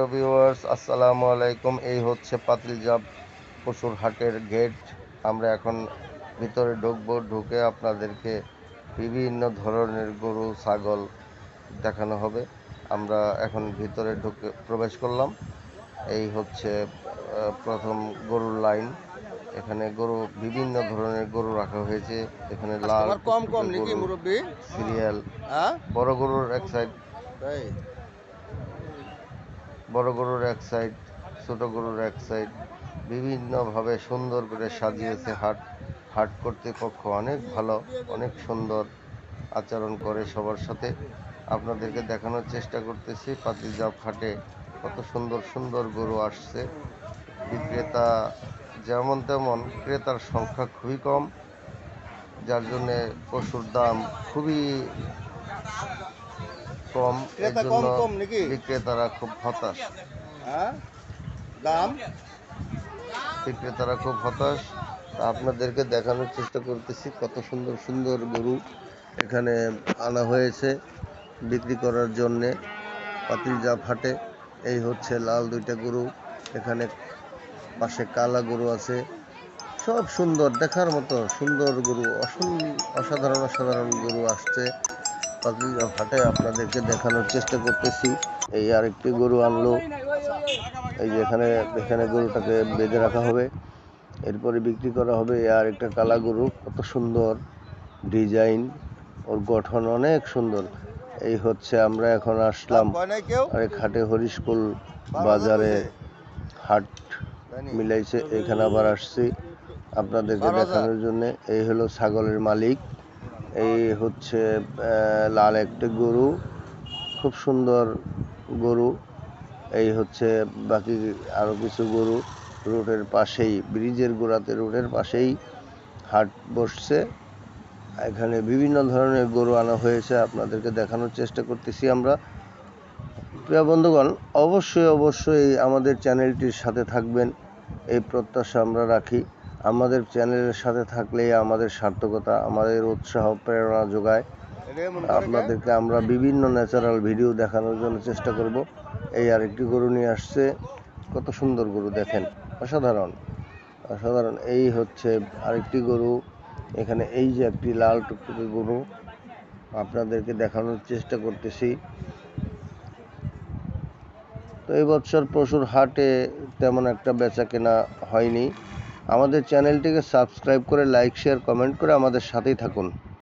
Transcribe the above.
প্রিয় ভিউয়ার্স আসসালামু আলাইকুম। এই হচ্ছে পাতিলজাব পশুর হাটের গেট। আমরা এখন ভিতরে ঢুকবো ঢুকে আপনাদেরকে বিভিন্ন ধরনের গরু ছাগল দেখানো হবে। আমরা এখন ভিতরে ঢুকে প্রবেশ করলাম। এই হচ্ছে প্রথম গরুর লাইন। এখানে গরু বিভিন্ন ধরনের গরু রাখা হয়েছে। এখানে লাল কম কম নাকি মুরব্বী? সিরিয়াল হ্যাঁ? বড় গরুর এক সাইড বড় গরুর এক সাইড ছোট গরুর এক সাইড বিভিন্নভাবে সুন্দর করে সাজিয়েছে হাট। হাট কর্তৃপক্ষ অনেক ভালো, অনেক সুন্দর আচরণ করে সবার সাথে। আপনাদেরকে দেখানোর চেষ্টা করতেছি পাতিজাব হাটে কত সুন্দর সুন্দর গরু আসছে। বিক্রেতা যেমন তেমন ক্রেতার সংখ্যা খুবই কম, যার জন্যে পশুর দাম খুবই কম এর ক্রেতা কম জন্য কম নাকি? বিক্রেতারা খুব হতাশ। হ্যাঁ? দাম? বিক্রেতারা খুব হতাশ। তা আপনাদেরকে দেখানোর চেষ্টা করতেছি কত সুন্দর সুন্দর গরু এখানে আনা হয়েছে বিক্রি করার জন্যে। পাতিলজাপ ফাটে এই হচ্ছে লাল দুইটা গরু। এখানে পাশে কালা গরু আছে। সব সুন্দর দেখার মতো সুন্দর গরু। অসাধারণ অসাধারণ গরু আসছে। পাতিলজাপ হাটে আপনাদেরকে দেখানোর চেষ্টা করতেছি। এই আরেকটি গরু আনলো। এই যে এখানে এখানে গরুটাকে বেঁধে রাখা হবে। এরপরে বিক্রি করা হবে আর একটা কালা গরু। কত সুন্দর ডিজাইন। ওর গঠন অনেক সুন্দর। এই হচ্ছে আমরা এখন আসলাম আরেক হাটে হরিস্কুল বাজারে। হাট মিলাইছে এখানে আবার আসছি আপনাদেরকে দেখানোর জন্য। এই হলো ছাগলের মালিক। এই হচ্ছে লাল একটি গরু, খুব সুন্দর গরু। এই হচ্ছে বাকি আরও কিছু গরু, রোডের পাশেই, ব্রিজের গোড়াতে, রোডের পাশেই হাট বসছে। এখানে বিভিন্ন ধরনের গরু আনা হয়েছে, আপনাদেরকে দেখানোর চেষ্টা করতেছি আমরা। প্রিয় বন্ধুগণ, অবশ্যই অবশ্যই আমাদের চ্যানেলটির সাথে থাকবেন, এই প্রত্যাশা আমরা রাখি। আমাদের চ্যানেলের সাথে থাকলেই আমাদের সার্থকতা আমাদের উৎসাহ প্রেরণা যোগায়? আপনাদেরকে আমরা বিভিন্ন ন্যাচারাল ভিডিও দেখানোর জন্য চেষ্টা করব। এই আরেকটি গরু নিয়ে আসছে। কত সুন্দর গরু দেখেন। অসাধারণ। অসাধারণ। এই হচ্ছে আরেকটি গরু। এখানে এই যে একটি লাল টুকটুকে গরু। আপনাদেরকে দেখানোর চেষ্টা করতেছি। তো এই বছর পশুর হাটে তেমন একটা বেচা কেনা হয়নি। আমাদের চ্যানেলটিকে সাবস্ক্রাইব করে লাইক শেয়ার কমেন্ট করে আমাদের সাথেই থাকুন।